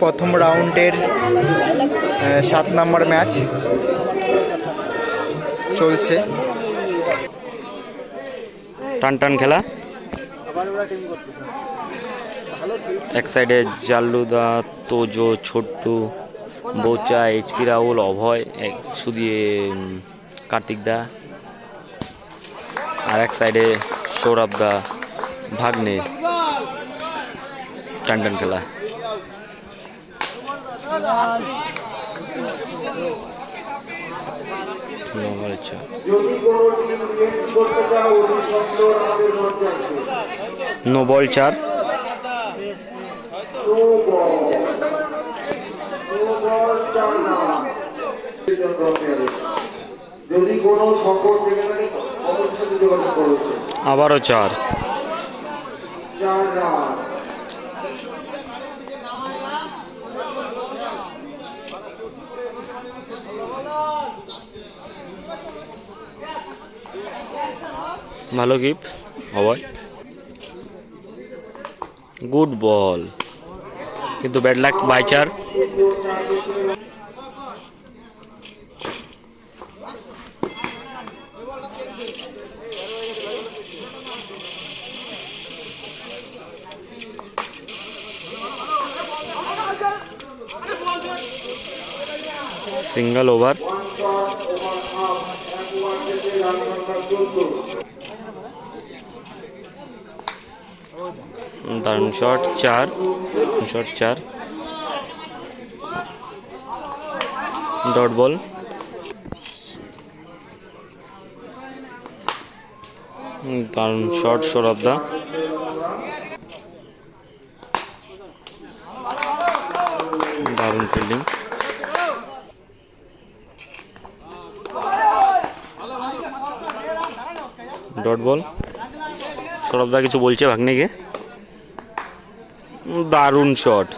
প্রথম রাউন্ডের সাত নম্বর ম্যাচ চলছে। টান টান খেলা। এক সাইডে জাল্লুদা তোজো ছোট্টু বোচা এইচপি রাহুল, অভয় শুধু কার্তিক দা। আর এক সাইডে সৌরভ দা, ভাগ্নে, টান টান খেলা। নো বল চার কোনো সংকট থেকে অবশ্যই যোগাযোগ করেছে আবারও চার। চার রান ভালো কিপ অভয়? গুড বল কিন্তু bad luck bye single over দারুণ শট চার শট চার ডট বল দারুণ শট সৌরভ দা দারুণ fielding dot ball. Sourav da কিছু বলছে ভাগ্নেকে। দারুণ শট।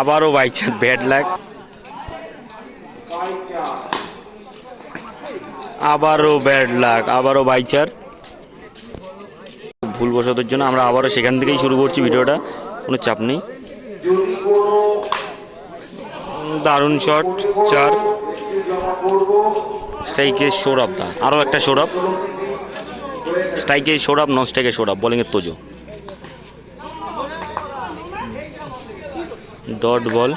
আবারও বাইচার ব্যাড লাগ আবারও ব্যাড লাগ আবারও বাইচার ভুলবশতের জন্য আমরা আবারও সেখান থেকেই শুরু করছি ভিডিওটা, কোনো চাপ নেই। দারুণ শট চার। করব সৌরভ দা, আরও একটা সৌরভ। স্ট্রাইকে সৌরভ নন স্ট্রাইকে সৌরভ, বোলিংয়ের Tojo. Dot ball.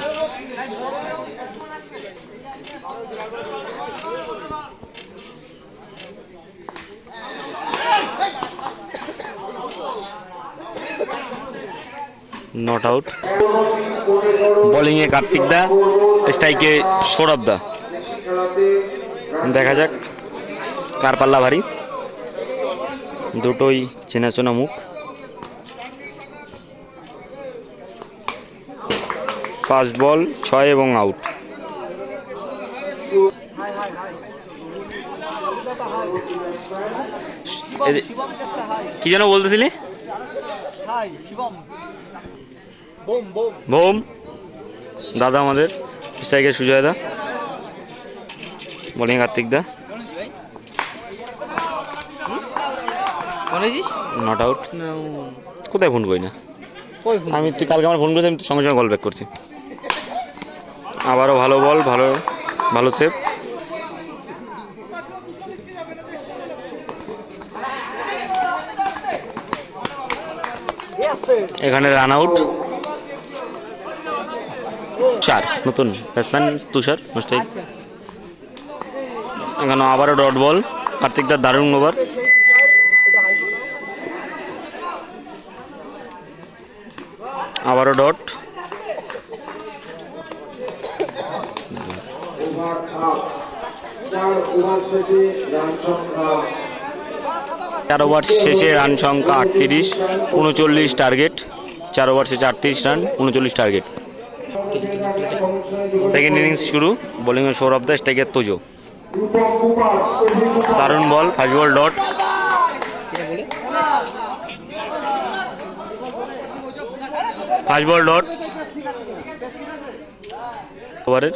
Not out বোলিংয়ে কার্তিক দা, স্ট্রাইকে সৌরভ দা। দেখা যাক, কার পাল্লা ভারী দুটোই চেনাচোনা মুখ। পাঁচ বল, ছয় এবং আউট। কি যেন বলতেছিলি? বোম দাদা আমাদের। স্ট্রাইকে Sujoy da. Bowling Kartik da. Not out কোথায় ফোন করি না? আমি তুই কালকে আমার ফোন করেছি আমি সঙ্গে সঙ্গে কল ব্যাক করছি। আবারও ভালো বল ভালো ভালো সেভ এখানে রান আউট চার নতুন। ব্যাটসম্যান তুষার মিস্টেক এখানে আবারও ডট বল কার্তিক দার দারুণ ওভার আবারও ডট। চার ওভার শেষে রান সংখ্যা আটত্রিশ, উনচল্লিশ টার্গেট চার ওভার শেষে আটত্রিশ রান, উনচল্লিশ টার্গেট সেকেন্ড ইনিংস শুরু বোলিংয়ে সৌরভ দা স্ট্রাইকের তোজো দারুণ ball first ball dot first ball dot ওভারের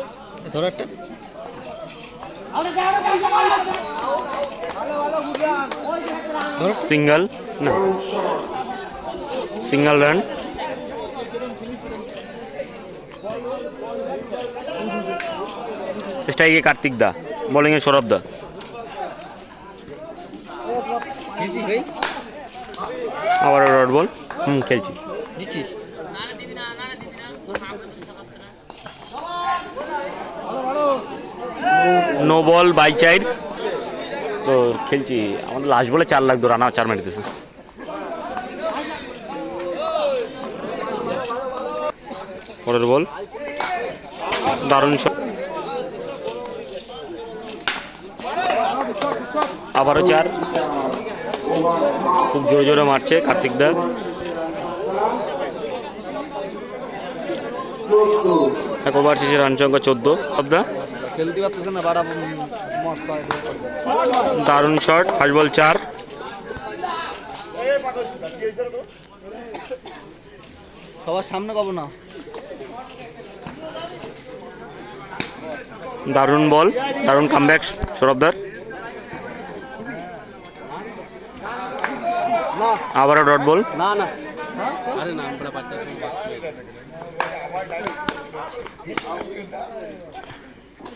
সিঙ্গেল না। সিঙ্গেল রান স্ট্রাইকে কার্তিক দা। বোলিংয়ে সৌরভ দা। আবার ডট বল হুম খেলছি। নো বল, বাই চাইড তো খেলছি, আমাদের লাস্ট বলে চার লাগতো রানা চার মেরেতেছে পরের বল। দারুণ আবারও চার। খুব জোরে জোরে মারছে কার্তিক দা। এক ওভার শেষে রান সংখ্যা চোদ্দ। দা খেলতে পারতেছে না বাড়া মত পায় দারুণ শট ফার্স্ট বল চার। সবার সামনে কব না। দারুণ বল দারুণ কামব্যাক সৌরভদার আবারও ডট বল। না না।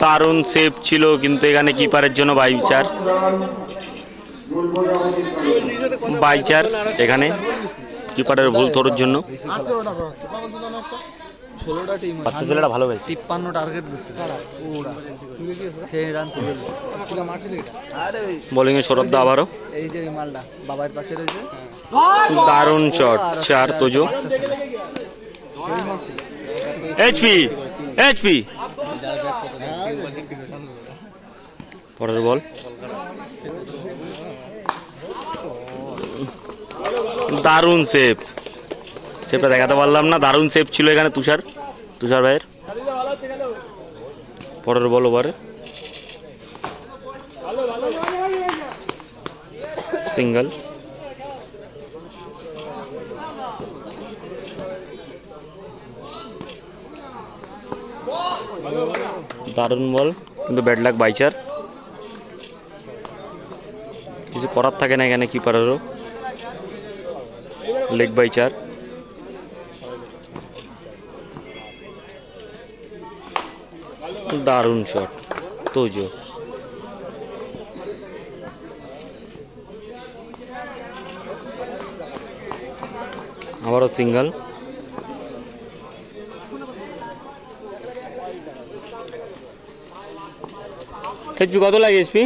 দারুণ সেভ ছিল কিন্তু এখানে কিপারের জন্য বাই চার ভুল বোঝাবুঝির কারণে বাই চার এখানে কিপারের ভুল তোর জন্য। বাচ্চা ছেলেটা ভালো হয়েছে তিপ্পান্ন টার্গেট সৌরভ দা আবারও। এই যে মালটা বাবার পাশে রয়েছে। দারুণ শট চার তোজো। এইচপি এইচপি পরের বল। দারুণ সেফ সেভটা দেখাতে পারলাম না, দারুণ সেভ ছিল এখানে তুষার তুষার ভাইয়ের। পরের বল ওভারে। সিঙ্গেল দারুণ বল, কিন্তু ব্যাড লাক বাইচার কিছু করার থাকে না এখানে কিপারেরও লেগ বাই চার দারুণ শট তোজো। আবারও সিঙ্গেল এইচপি কত লাগে এইচপি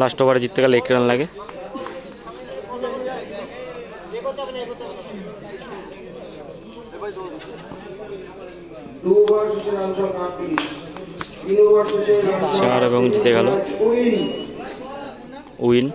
লাস্ট ওভারে জিততে গেলে এক রান লাগে। চার এবং জিতে গেল। উইন